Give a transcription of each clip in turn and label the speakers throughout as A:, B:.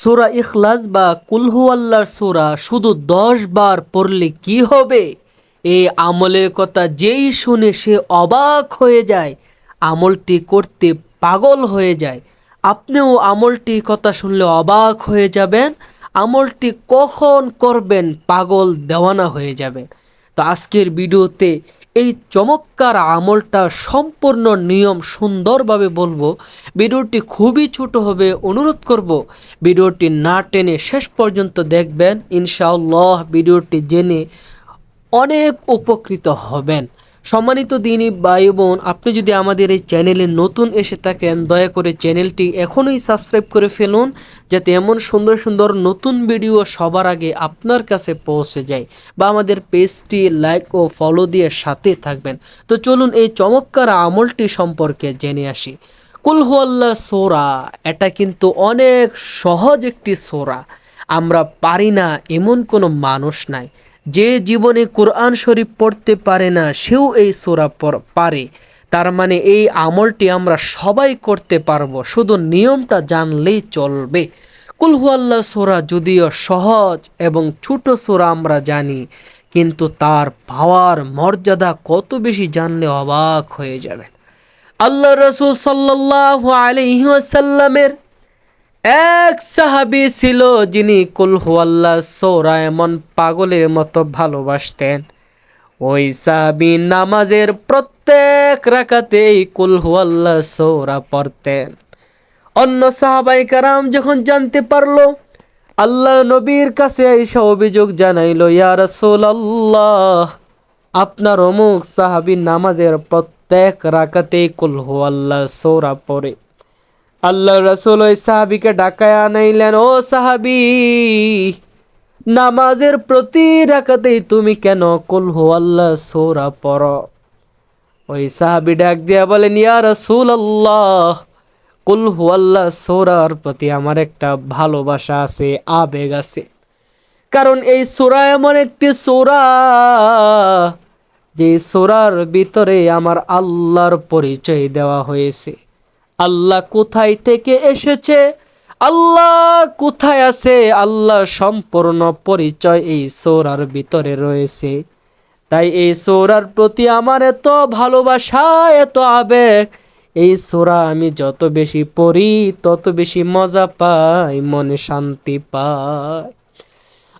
A: সোরা ইখলাস বা কুলহু আল্লাহর সোরা শুধু দশ বার পড়লে কি হবে? এই আমলের কথা যেই শুনে সে অবাক হয়ে যায়, আমলটি করতে পাগল হয়ে যায়। আপনিও আমলটি কথা শুনলে অবাক হয়ে যাবেন, আমলটি কখন করবেন পাগল দেওয়ানা হয়ে যাবেন তো আজকের ভিডিওতে এই চমৎকার আমলটা সম্পূর্ণ নিয়ম সুন্দরভাবে বলব। ভিডিওটি খুবই ছোট হবে, অনুরোধ করব, ভিডিওটি না টেনে শেষ পর্যন্ত দেখবেন। ইনশাআল্লাহ ভিডিওটি জেনে অনেক উপকৃত হবেন। সম্মানিত দিনই ভাই বোন, আপনি যদি আমাদের এই চ্যানেলে নতুন এসে থাকেন, দয়া করে চ্যানেলটি এখনই সাবস্ক্রাইব করে ফেলুন, যাতে এমন সুন্দর সুন্দর নতুন ভিডিও সবার আগে আপনার কাছে পৌঁছে যায় বা আমাদের পেজটি লাইক ও ফলো দিয়ে সাথে থাকবেন। তো চলুন এই চমৎকার আমলটি সম্পর্কে জেনে আসি। কুলহুয়াল্লা সোরা, এটা কিন্তু অনেক সহজ একটি সোরা। আমরা পারি না এমন কোনো মানুষ নাই। যে জীবনে কোরআন শরীফ পড়তে পারে না, সেও এই সোরা পারে তার মানে এই আমলটি আমরা সবাই করতে পারব, শুধু নিয়মটা জানলেই চলবে। কুলহুয়াল্লা সোরা যদিও সহজ এবং ছোট সোরা আমরা জানি, কিন্তু তার পাওয়ার মর্যাদা কত বেশি জানলে অবাক হয়ে যাবেন। আল্লাহ রসুল সাল্লাহ আলহিহাসাল্লামের এক সাহাবি ছিল যিনি কুলহুয়াল্লা সৌরা এমন পাগলের মতো ভালোবাসতেন। ওই সাহাবি নামাজের প্রত্যেক রাখাতেই কুলহুয়াল্লা সৌরা পড়তেন। অন্য সাহাবাই কারাম যখন জানতে পারল, আল্লাহ নবীর কাছে এসে অভিযোগ জানাইল, ইয়া আল্লাহ আপনার অমুক সাহাবি নামাজের প্রত্যেক রাখাতেই কুলহুয়াল্লা সৌরা পড়ে। আল্লাহ রসুল ওই সাহাবিকে ডাকায় আনাইলেন, ও সাহাবি, নামাজের প্রতি রাখাতেই তুমি কেন কুলহু আল্লাহ সোরা পর ওই সাহাবি ডাক দিয়া বলেন, ইয়া রসুল আল্লাহ কুলহু আল্লাহ সোরার প্রতি আমার একটা ভালোবাসা আছে, আবেগ আছে। কারণ এই সোরা এমন একটি সোরা, যে সোরার ভিতরে আমার আল্লাহর পরিচয় দেওয়া হয়েছে। আল্লাহ কোথায় থেকে এসেছে? আল্লাহ কোথায় আছে? আল্লাহ সম্পূর্ণ পরিচয় এই সোরার ভিতরে রয়েছে। তাই এই সোরার প্রতি আমার এত ভালোবাসা, এত আবেগ। এই সোরা আমি যত বেশি পড়ি, তত বেশি মজা পাই, মনে শান্তি পাই।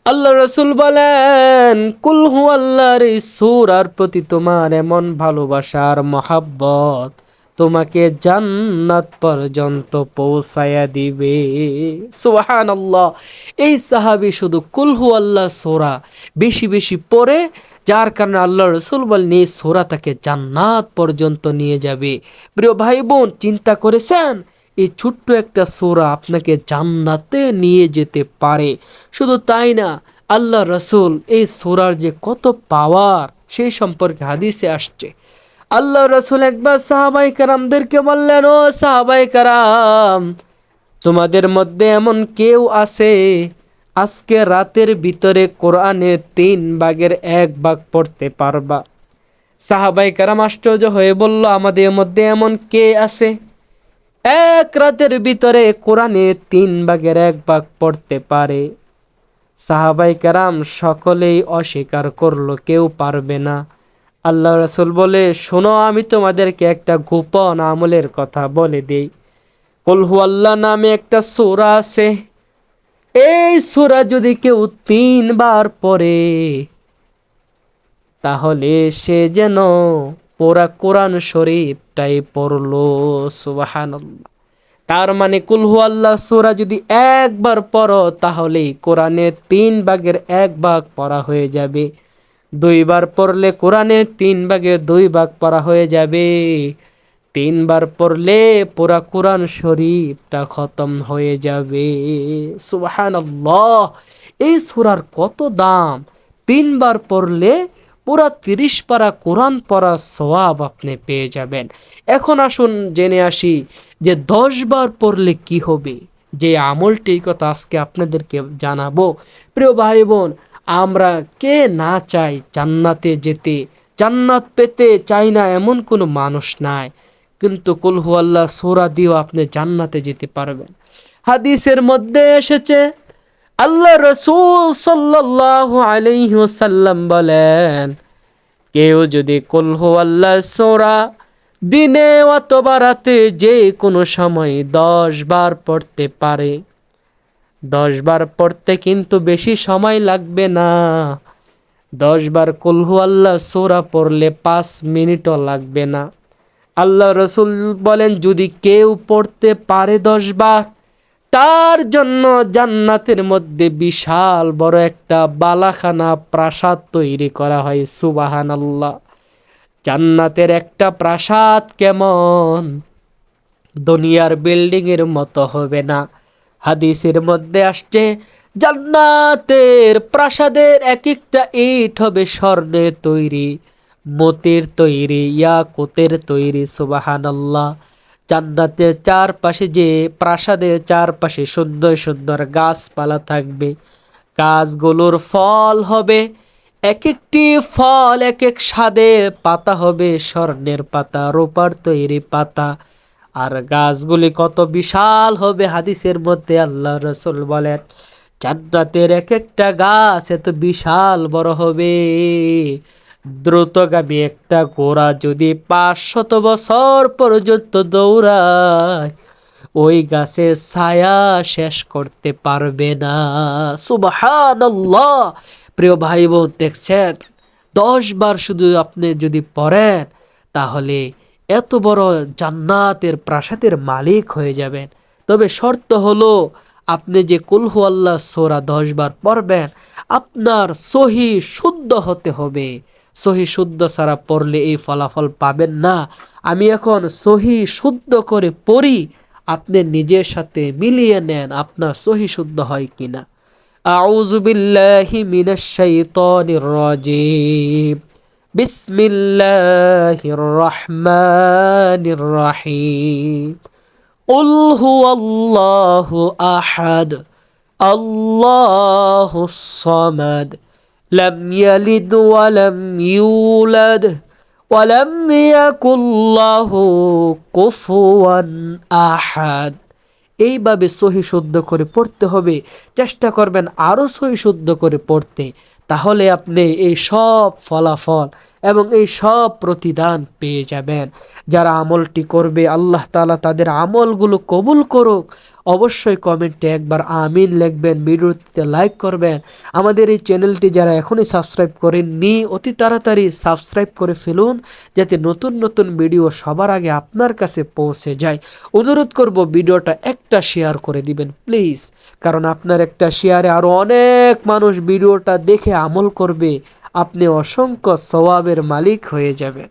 A: আল্লাহ রসুল বলেন কুলহু আল্লাহর এই সুরার প্রতি তোমার এমন ভালোবাসার মহাব্বত। তোমাকে জান্নাত পর্যন্ত পৌঁছায়া দিবে। সুহান আল্লাহ এই সাহাবি শুধু কুলহু আল্লাহ সোরা বেশি বেশি পড়ে, যার কারণে আল্লাহ রসুল বলেন, এই সোরা তাকে জান্নাত পর্যন্ত নিয়ে যাবে। প্রিয় ভাই বোন চিন্তা করেছেন? এই ছোট্ট একটা সোরা আপনাকে জান্নাতে নিয়ে যেতে পারে। শুধু তাই না, আল্লাহ রসুল এই সোরার যে কত পাওয়ার, সেই সম্পর্কে হাদিসে আসছে। আল্লাহ রসুল একবার সাহাবাই কারামদেরকে বললেন, ও সাহাবাই কারাম, তোমাদের মধ্যে এমন কেউ আছে? আজকে রাতের ভিতরে কোরআনের তিন ভাগের এক ভাগ পড়তে পারবা। সাহাবাই কারাম আশ্চর্য হয়ে বলল, আমাদের মধ্যে এমন কে আছে? এক রাতের ভিতরে কোরআনে তিন ভাগের এক ভাগ পড়তে পারে। সাহাবাই কারাম সকলেই অস্বীকার করল, কেউ পারবে না। আল্লাহ রসুল বলে, শোনো, আমি তোমাদেরকে একটা গোপন আমলের কথা বলে দিই। কলহু আল্লাহ নামে একটা সোরা আছে। এই সোরা যদি কেউ তিনবার পরে তাহলে সে যেন ওরা কোরআন শরীফটাই পড়ল সুবাহান তার মানে কুলহু আল্লাহ সোরা যদি একবার পড়ো, তাহলেই কোরআনের তিন ভাগের এক ভাগ পড়া হয়ে যাবে। দুইবার পড়লে কোরআনে তিন ভাগে দুই ভাগ পড়া হয়ে যাবে। তিনবার পড়লে পুরা কোরআন শরীফটা খতম হয়ে যাবে। সুবাহান এই সুরার কত দাম? তিনবার পড়লে পুরা তিরিশ পারা কোরআন পড়া সবাব আপনি পেয়ে যাবেন। এখন আসুন জেনে আসি যে দশ বার পড়লে কি হবে? যে আমলটি কথা আজকে আপনাদেরকে জানাব। প্রিয় ভাই বোন আমরা কে না চাই জান্নাতে যেতে? জান্নাত পেতে চাই না এমন কোনো মানুষ নাই। কিন্তু কলহু আল্লাহ সোরা দিয়েও আপনি জান্নাতে যেতে পারবেন। হাদিসের মধ্যে এসেছে, আল্লাহ রসুল সাল্লাহ আলাইসাল্লাম বলেন, কেউ যদি কলহু আল্লাহ সোরা দিনে অথবা রাতে যে কোনো সময় দশ বার পড়তে পারে। দশ বার পড়তে কিন্তু বেশি সময় লাগবে না। দশ বার কলহু আল্লাহ সোরা পড়লে পাঁচ মিনিটও লাগবে না। আল্লাহ রসুল বলেন, যদি কেউ পড়তে পারে দশ বার তার জন্য জান্নাতের মধ্যে বিশাল বড় একটা বালাখানা প্রাসাদ তৈরি করা হয় সুবাহান আল্লাহ জান্নাতের একটা প্রাসাদ কেমন? দুনিয়ার বিল্ডিং এর মতো হবে না। হাদিসের মধ্যে আসছে, জান্নাতের প্রাসাদের এক একটা ইট হবে স্বর্ণের তৈরি, মতির তৈরি, ইয়াকুতের তৈরি, সুবাহানাল্লাহ। জান্নাতের চারপাশে যে প্রাসাদের চারপাশে সুন্দর সুন্দর গাছপালা থাকবে, গাছগুলোর ফল হবে এক একটি ফল এক এক স্বাদে পাতা হবে, স্বর্ণের পাতা, রোপার তৈরি পাতা। আর গাছগুলি কত বিশাল হবে হাদিসের মধ্যে আল্লাহ রসুল বলেন, জান্নাতের এক একটা গাছ এত বিশাল বড় হবে। দ্রুতগামী একটা ঘোড়া যদি পাঁচশত বছর পর্যন্ত দৌড়ায়, ওই গাছের ছায়া শেষ করতে পারবে না। সুবাহান প্রিয় ভাই বোন, দেখছেন? দশ বার শুধু আপনি যদি পড়েন, তাহলে এত বড় জান্নাতের প্রাসাদের মালিক হয়ে যাবেন। তবে শর্ত হলো, আপনি যে কুলহু আল্লাহ সোরা দশবার পড়বেন, আপনার সহি শুদ্ধ হতে হবে। সহি শুদ্ধ ছাড়া পড়লে এই ফলাফল পাবেন না। আমি এখন সহি শুদ্ধ করে পড়ি, আপনি নিজের সাথে মিলিয়ে নেন আপনার সহি শুদ্ধ হয় কিনা। আউজুবিল্লাহি মিনাশ শাইতানির بسم الله الرحمن الرحيم قل هو الله أحد الله الصمد لم يلد ولم يولد ولم يكن له كفوا أحد এইভাবে সহি শুদ্ধ করে পড়তে হবে চেষ্টা করবেন আরও সহি শুদ্ধ করে পড়তে তাহলে আপনি এই সব ফলাফল এবং এই সব প্রতিদান পেয়ে যাবেন। যারা আমলটি করবে, আল্লাহ তালা তাদের আমলগুলো কবুল করুক। অবশ্যই কমেন্টে একবার আমিন লিখবেন ভিডিওতে লাইক করবেন। আমাদের এই চ্যানেলটি যারা এখনই সাবস্ক্রাইব করেননি, অতি তাড়াতাড়ি সাবস্ক্রাইব করে ফেলুন, যাতে নতুন নতুন ভিডিও সবার আগে আপনার কাছে পৌঁছে যায়। অনুরোধ করব ভিডিওটা একটা শেয়ার করে দিবেন, প্লিজ। কারণ আপনার একটা শেয়ারে আরও অনেক মানুষ ভিডিওটা দেখে আমল করবে। আপনি অসংখ্য সওয়াবের মালিক হয়ে যাবেন।